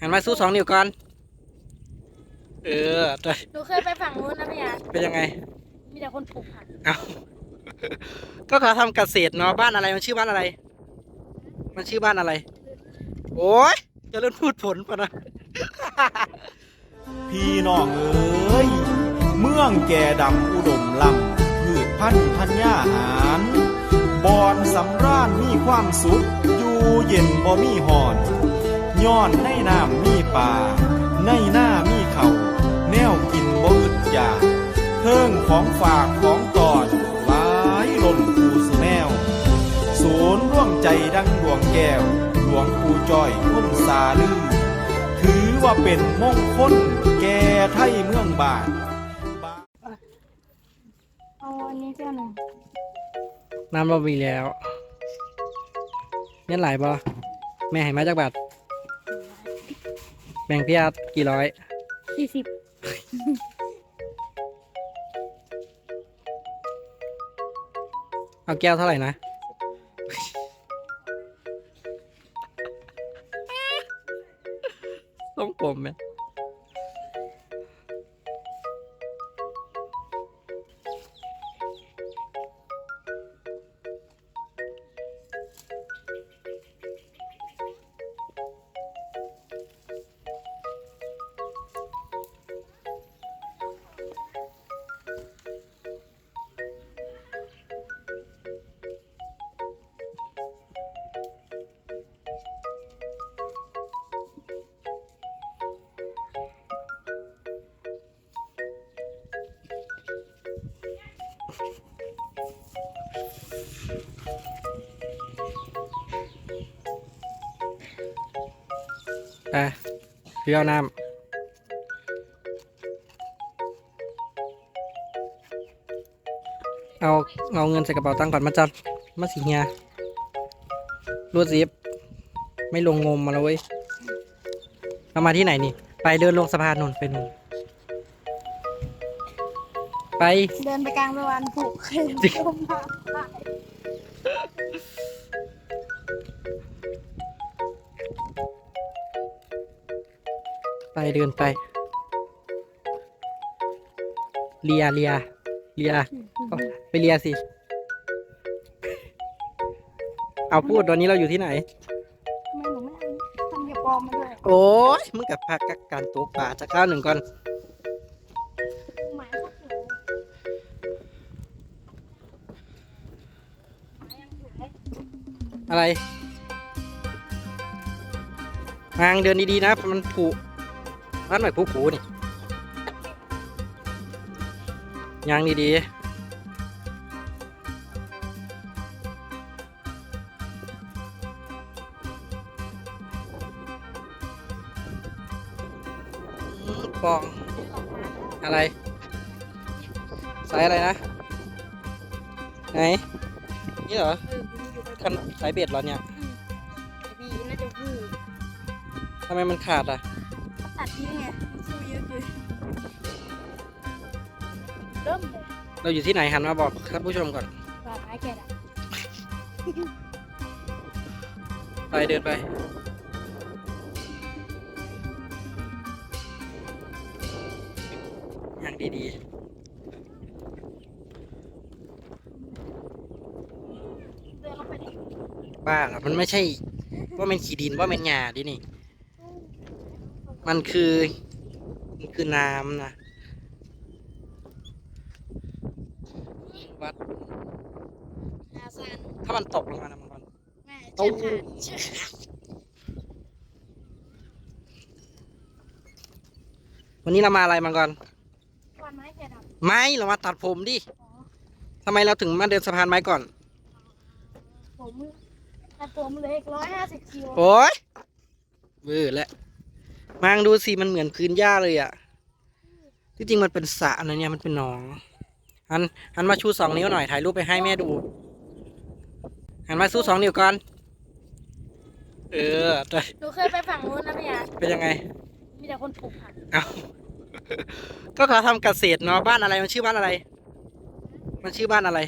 หันมาสู้สองนิ้วก่อน เออแต่หนูเคยไปฝั่งนู้นนะพี่อาร์ตเป็นยังไง มีแต่คนปลูกผักเอา ก็เขาทำเกษตรเนาะบ้านอะไรมันชื่อบ้านอะไร มันชื่อบ้านอะไร โอ้ยเจะเริ่มพูดผลปะนะ พี่น้องเอ๋ยเมืองแก่ดำอุดมลำพืชพันธุ์ธัญญาหารบอนสำราญมีความสุข อยู่เย็นบ่มีหอน ย้อนในน้ำมีป่า ในหน้ามีเขาแนวกินบ่อึดอยากเทิงของฝากของตอนหลายล้นปูสุแนวศูนย์ร่วมใจดังดวงแก้วหลวงปู่จ้อยพ้นสาลือ ถือว่าเป็นมงคลแก่ไทยเมืองบานเอาอันนี้เจ้าหนึ่งน้ำเรามีแล้วเงี้ยหลายบ่แม่ให้มาจากบาทแบ่งพี่อาร์ตกี่ร้อย สี่สิบเอาแก้วเท่าไหร่นะ อะพี่เอาน้ำเอาเอาเงินใส่กระเป๋าตังค์ก่อนมาจัดมาสิเฮียรวดซิปไม่ลงงมมาแล้วเว้ยเรามาที่ไหนนี่ ไปเดินลงสะพานนนไปนนไป เดินไปกลางสะพานปลูกขึ้นจริงต้มผั เดินไป เลียเลียเลียเอาไปเลียสิ เอาพูดตอนนี้เราอยู่ที่ไหนทำไมหนูไม่เอาทำเกี๊ยวปลอมมาด้วยโอ้ยมึงกับพักกักการตัวป่าจะข้าวหนึ่งก่อน หมายเขาสวยหมายยังสวยอะไร นางเดินดีๆนะ มันผุ ร้านใหม่ผุผุนี่ยางดีๆอืมปอง อะไรสายอะไรนะ ไหน นี่เหรอเออมันอยู่ไปคันสายเบ็ดเหรอเนี่ยบีน่าจะพูดทำไมมันขาดอะ ตัดทิ้งไงสู้เยอะเกินเริ่มเลยเราอยู่ที่ไหนหันมาบอกท่านผู้ชมก่อนปลาไม้แกะอะไปเดินไป อย่างดีเดินลงไปดิ ๆบ้าเหรอมันไม่ใช่ ว่าเป็นขี้ดินว่าเป็นหญ้าดินี่ มันคือมันคือน้ำนะวัดอาซันถ้ามันตกลงมานะมันก่อนแม่ตู้เชือกขาดเชือกขาดวันนี้เรามาอะไรมาก่อนปลาไม้แกะดไม่เรามาตัดผมดิำอ๋อทำไมเราถึงมาเดินสะพานไม้ก่อน ผมตัดผมเหลยร้อยห้าสิบกิโลโอ้ยเบื่อแล้ว มางดูสิมันเหมือนพื้นหญ้าเลยอะ่ะ ที่จริงมันเป็นสระนะเนี่ยมันเป็นหนองหันหันมาชูสองนิ้วหน่อยถ่ายรูปไปให้แม่ดูหันมาสู้สองนิ้วก่อน เออแต่หนูเคยไปฝั่งนู้นนะพี่อาร์ตเป็นยังไง มีแต่คนปลูกผักเอาก็เขาทำเกษตรเนาะบ้านอะไรมันชื่อบ้านอะไร มันชื่อบ้านอะไร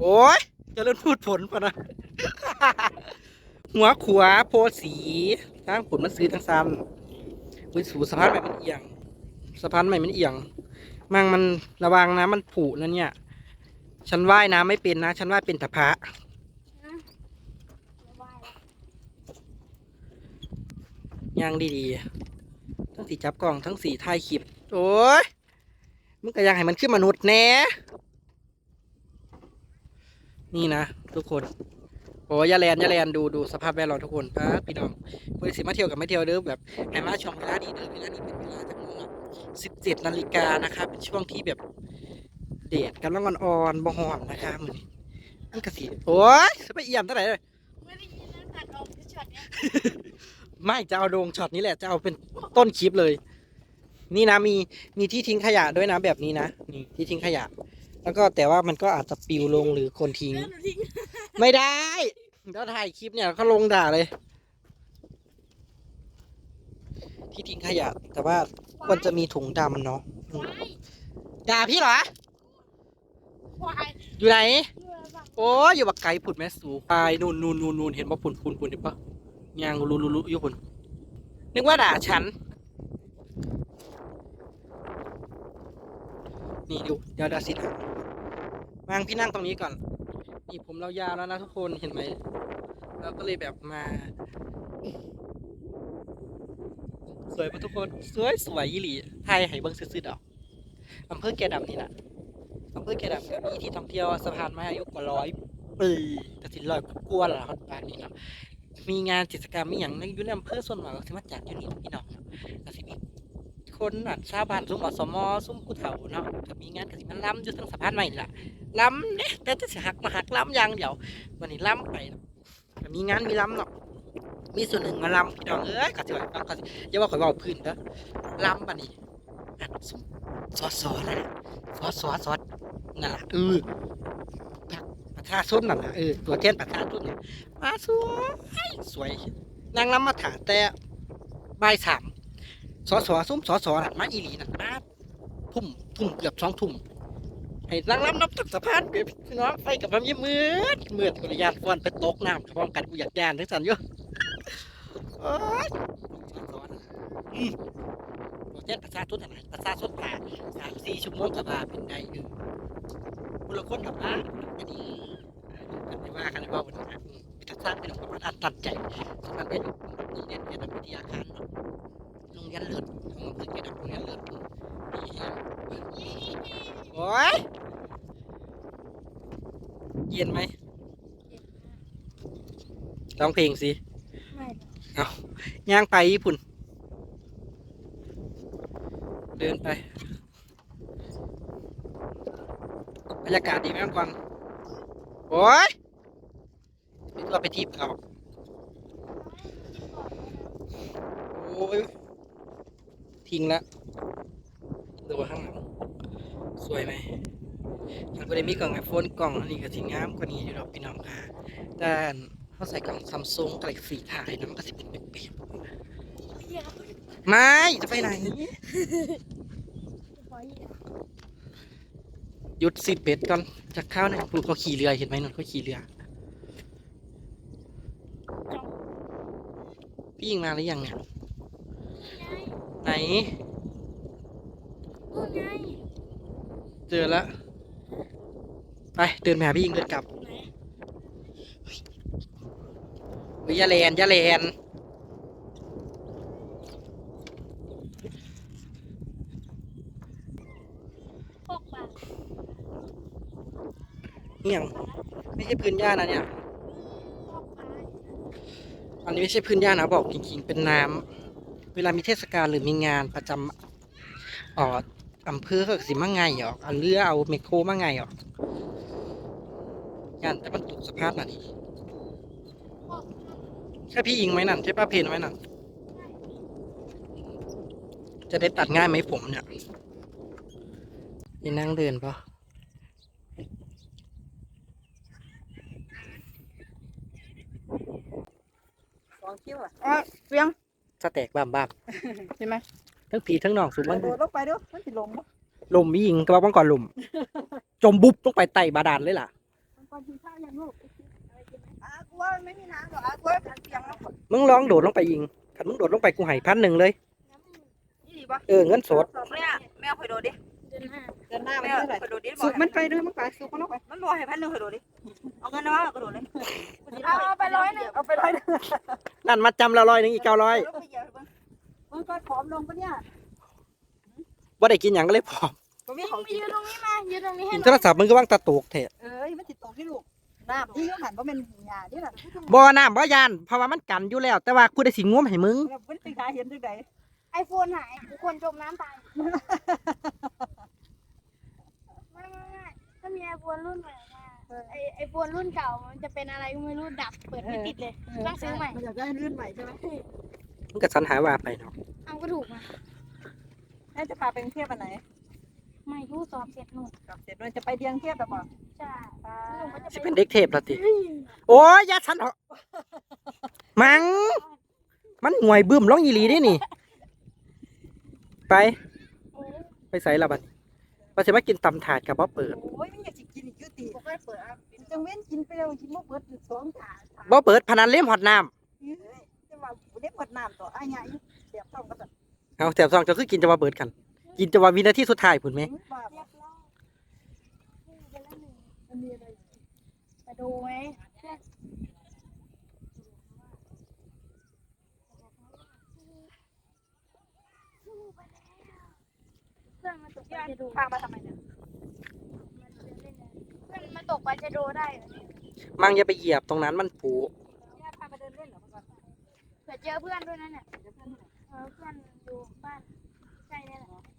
โอ้ยเจะเริ่มพูดผลปะนะ หัวขวาโพสีทางขุนมันซื้อทางซ้ำ วิสูสะพานใหม่มันเอียงสะพานใหม่มันเอียงมั่งมันระวังนะมันผุนะเนี่ย ฉันว่ายน้ำไม่เป็นนะ ฉันว่ายเป็นแต่พระย่างดีๆ ทั้งสีจับกล้องทั้งสีถ่ายคลิปโอ้ยมึงก็ยังให้มันขึ้นมนุษย์แน่ นี่นะ ทุกคน โอ้ยอยาแลนอยาแลนดูดูสภาพแวดล้อมทุกคนป้าดพี่น้องบริสิมาเที่ยวกับไม่เที่ยวเด้อแบบให้มาช่วงเวลาดีเด้อเวลานี้เป็นเวลาจากโมงสิบเจ็ดนาฬิกานะคะเป็นช่วงที่แบบเดดกำลังอ่อนๆบ่หอนนะคะมือนี้มันกระสีโอ้ยจะไปเอี่ยมเท่าไหร่เลยไม่ได้ยินนะตัดออกที่ช็อตเนี้ยไม่จะเอาโดงช็อตนี้แหละจะเอาเป็นต้นคลิปเลย นี่นะมีมีที่ทิ้งขยะด้วยนะแบบนี้นะนี่ที่ทิ้งขยะ แล้วก็แต่ว่ามันก็อาจจะปลิวลงหรือคนทิ้งเออหนูทิ้ง ไม่ได้ ถ้าถ่ายคลิปเนี่ยเขาลงด่าเลย ที่ทิ้งขยะ แต่ว่าควรจะมีถุงดำเนาะอืมควายด่าพี่เหรอ ควายอยู่ไหน เรือบังโอ้ยอยู่บักไก่ผุดแม่สูไปนู่นนู่นนู่นนู่นเห็นปะผุนผุนผุนเห็นปะยางรุรุรุอยู่ผุนนึกว่าด่าฉัน นี่ดูเดี๋ยวดาสิถามวางพี่นั่งตรงนี้ก่อน นี่ผมเรายาวแล้วนะทุกคนเห็นไหมเราก็เลยแบบมา สวยปะทุกคนสวยสวยยี่หลีไทยให้เบิ้งซื่อๆดอกอำเภอแกดำนี่นะอำเภอแกดำก็มีที่ท่องเที่ยวสะพานไม้อายุกว่าร้อยปีแต่สิร้อยกว่าแล้วครับบ้านนี้เนาะมีงานกิจกรรมมีอย่างในอยู่ในอำเภอส่วนมากก็สิมาจัดอยู่นี่พี่น้องเนาะก็สิมีคนน่ะชาวบ้านซุ่มอสมอซุ่มผู้เฒ่าเนาะก็มีงานก็สิมันล้ำอยู่ทางสะพานใหม่ล่ะ ล้ำเนี่ยแต่จะสิหักมาหักล้ำยางเดี๋ยววันนี้ล้ำไปมีงานมีล้ำเนาะมีส่วนหนึ่งมาล้ำพี่น้องเอ้ยก็สิว่าก็สิอย่าว่าข่อยเว้าพื้นเด้อล้ำบัดนี้อันซุ่มซอสๆนั่นแหละซอสซอสนั่นละเออพักประชาชนนั่นล่ะเออตัวแทนประชาชนเนี่ยมาสวยสวยนางล้ำมาถาแต่บ่ายสามสอสอซุ่มสอสอน่ะมาอีหลีน่ะมาทุ่มทุ่มเกือบสองทุ่ม ให้นางล้ำนับตักสะพานเก็บพี่น้องไปกับมันยี่มืดมืดกุริยานฟอนไปตกน้ำกับพร้อมกันกูอยากแดนทั้งสันอยู่โอ้ยสอสอน่ะอืมตัวแทนประชาชนน่ะนะประชาชนผ่าสามสี่ชั่วโมงกับว่าเป็นไงเออคนละคนกับอะก็ดีกันไม่ว่ากันเลยว่าวันนี้นะอืมพิทักษ์สร้างเป็นของประธานตัดใจสำนักเป็นโรงเรียนเกียรติวิทยาคารโรงเรียนเลิศของอำเภอเกียรติโรงเรียนเลิศดีแฮะโอ้ย เย็นไหมร้องเพลงสิไม่ย่างไปญี่ปุ่น เดินไปบรรยากาศดีไหมก่อนโอ้ยนี่ตัวไปทีบเขาโอ้ยทิ้งละดูข้างหลัง สวยไหม มันก็ได้มีกล่องไอโฟนกล่องอันนี้ก็สิงามกว่านี้อยู่ดอกพี่น้องค่ะแต่เขาใส่กล่องซัมซุงกาแล็กซี่ถ่ายนะมันก็สิเป็นเปียกๆเหี้ยครับไม่จะไปไหนขอเหยียบหยุดสิเป็ดก่อนจะเข้าเนี่ยปลูกเขาขี่เรือเห็นไหมนนเขาขี่เรือพี่ยิงมาหรือยังเนี่ยไหนนู่นไงเจอแล้ว ไปเดินไปหาพี่ยิงเดินกลับวิยาแลนยาแลนพกบาทนี่ยังไม่ใช่พื้นหญ้านะเนี่ย อันนี้ไม่ใช่พื้นหญ้านะบอกจริงๆ เป็นน้ำเวลามีเทศกาลหรือมีงานประจำอ๋ออำเภอก็สิมาไงออกเอาเรือเอาเมโครมาไงออ กงานแต่มันตกสภาพน่ะนี่พกใช่พี่ยิงไหมนั่นใช่ป้าเพนไหมนั่นจะได้ตัดง่ายไหมผมเนี่ยนี่นั่งเดินปะสองคิ้วอะอ๋อเสียงสแตกบ้ามบ้ามเห็นไหมทั้งผีทั้งหนองสูบมันโดดลงไปเด้วยมันสิลงบ่ลมพี่ยิงกระบอกก่อนลม จมบุบต้องไปไต่บาดาลเลยล่ะมันก่ อนกินข้าวยังลูกอะกูว่ามันไม่มีน้ำหรอกอะกูว่าการเสียงแล้วมึงลองโดดลงไปยิงขันมึงโดดลงไปกูให้พันหนึ่งเลย นี่ดีปะเออเงินสดเนี่ยแมวคอยโดดดิเดือนห้าเดินหน้าไปเท่าไหร่คอยโดดดิสุกมันไปด้วยมันไปสุกมันลงไปมันบอกให้พันหนึ่งคอยโดดดิเอาเงินนะกระโดดเลยเอาไปร้อยหนึ่งเอาไปร้อยหนึ่งนั่นมาจำละร้อยหนึ่งอีกเก้าร้อยลงไปเหยียบเบิ่งมันก็ผอมลงปะเนี่ยว่าได้กินอย่างก็เลยพอม มันมีของกินยืนตรงนี้มายืนตรงนี้ให้หโทน่รอยศัพท์มึงก็ว่างตะตกเถอะเอ้ยมันติดตกที่ลูกน้ำที่เขาหันว่าเป็นหยาที่น่ะบ่น้ำบ่ยานเพราะว่ามันกันอยู่แล้ว แต่ว่ากูได้สิงวมให้มึง แล้วเป็นไปขาเห็นจังไดไอโฟนหายคนจมน้ำตายไม่ไม่ไม่ถ้ามีไอโฟนรุ่นใหม่มาไอไอโฟนรุ่นเก่ามันจะเป็นอะไรก็ไม่รู้ดับเปิดไม่ติดเลย ต้องซื้อใหม่ มันอยากได้ลื่นใหม่ใช่ไหมมึงก็สรรหาว่าไปเนาะเอาก็ถูกมาแม่จะพาไปกรุงเทพอันไหน ไม่รู้สอบเสร็จหนูกลับเสร็จเราจะไปเดียงเทพแบบบ่ใช่หนูก็จะสิไปเป็นเด็กเทพและติ โอ้ยอยาฉันเถอะมัง มันห่วยบึ้มร้องอีหลีได้นี่ ไปไปใส่ละบัดนี้ว่าสิมากินตำถาดกับบ่เปิดโอ้ยมันอยากสิกินอีกอยู่ติบ่เคยเปิดอะจังเว้นกินไปแล้วกินบ่เปิดถึงสองถาดบ่เปิดพนันเล่มหอดน้จะว่าบ่ได้เปิดน้ำต่ออ้ายใหญ่เสียบท้องก็จะำเอาแถบซองจะคือกินจะว่าเปิดกัน กินจะว่าวินาทีสุดท้ายพุ่นไหมบ้าเรียบร้อยไปแล้วหนึ่งมันมีอะไรไปดูไหมเพื่อนมาตกปลาจะดูพามาทำไมเนี่ยเพื่อนมาตกปลาจะดูได้เหรอเนี่ยมังอย่าไปเหยียบตรงนั้นมันผูย่าพามาเดินเล่นเหรอเมื่อก่อนเผื่อเจอเพื่อนด้วยนะเนี่ยเออเพื่อนอยู่บ้านใช่เนี่ยแหละ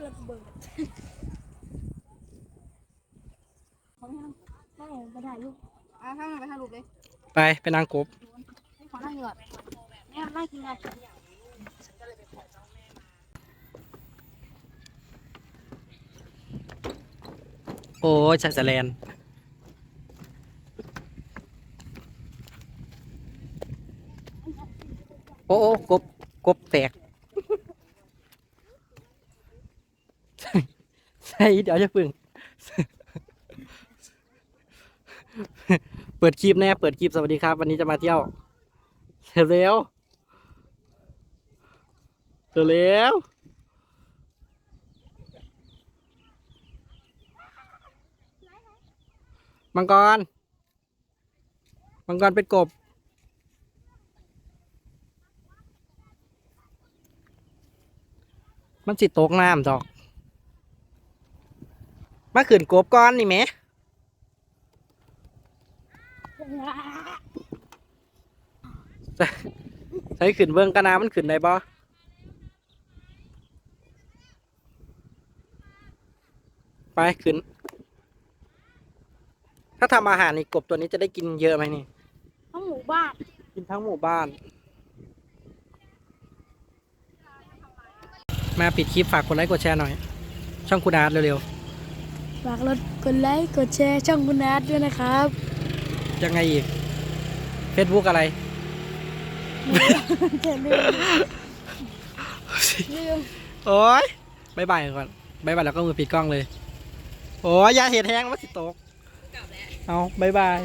ที่เพื่อนเบิร์ดไม่ไม่ได้ลูกอะข้างไปถ่ายรูปเลยไปไปนางกบขอนั่งเหงื่อแม่นั่งกินอะไรโอ้ยชักจะแลนโอ้โอ้กบกบแตก ใส่ ใส่เดี๋ยวจะพึ่ง เปิดคลิปแน่เปิดคลิปสวัสดีครับ วันนี้จะมาเที่ยวเร็วเร็วเร็วมังกร มังกรเป็นกบ มันสิตกน้ำดอก มาขืนกบก่อนนี่แหมใช้ขืนเบิ้งกะนามันขืนได้บ่ไปขืนถ้าทำอาหารนี่กบตัวนี้จะได้กินเยอะไหมนี่ ทั้งหมู่บ้าน กินทั้งหมู่บ้าน มาปิดคลิปฝากกดไลค์กดแชร์หน่อย ช่องคุณอาร์ตเร็ว ฝากรถกดไลค์กดแชร์ช่องคุณนัทด้วยนะครับๆยังไงอีก Facebook อะไร จะลืมลืมโอ้ยบายบายก่อนบายบายแล้วก็มือปิดกล้องเลย โอ้ยอยาเห็ดแห้งว่าสิตก เอาบายบาย